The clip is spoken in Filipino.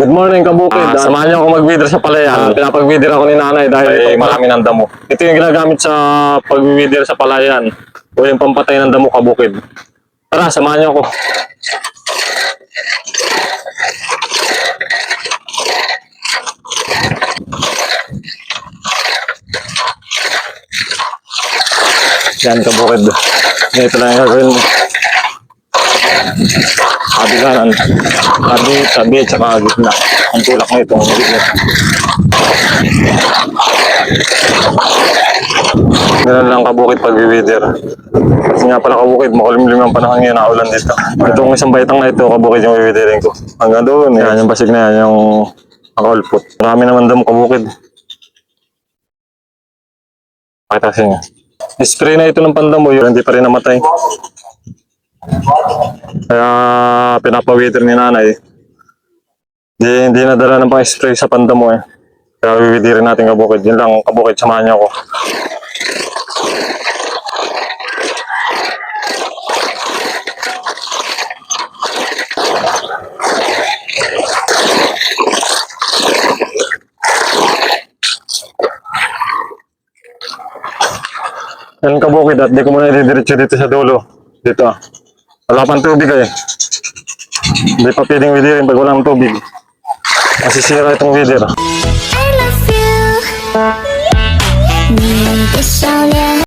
Good morning, kabukid. Ah, samahan niyo ako mag-wither sa palayan. pinapag-wither ako ni nanay dahil ito marami ng damo. Ito yung ginagamit sa pag-wither sa palayan. O yung pampatay ng damo, kabukid. Tara, samahan niyo ako. Yan, kabukid. Ito lang yung gagawin mo. Sabi kanan. Sabi, sabi, tsaka gitna. Ang tulak na itong gitna. Ganun lang kabukid pag wither Kasi nga pala kabukid, makulimlim ang panahon ngayon, naulan dito. Itong isang baitang na ito, kabukid yung wiwitherin ko. Hanggang doon, yan yung basig na yan, yung nakulpot. Marami naman damo kabukid. Pakita sa inyo. Spray na ito ng pandamo, yun, hindi pa rin namatay. Kaya pinapawither ni nanay. Hindi, hindi nadala ng pang spray sa pandamo eh. Kaya wiwidirin natin kabukid. Yun lang kabukid, samahan niyo ako. Yan kabukid at di ko muna ididiretso dito sa dulo. Dito ah. Wala pang tubig eh. Hindi pa pwedeng widirin pag walang tubig. Masisira itong widir. I love you. Mm,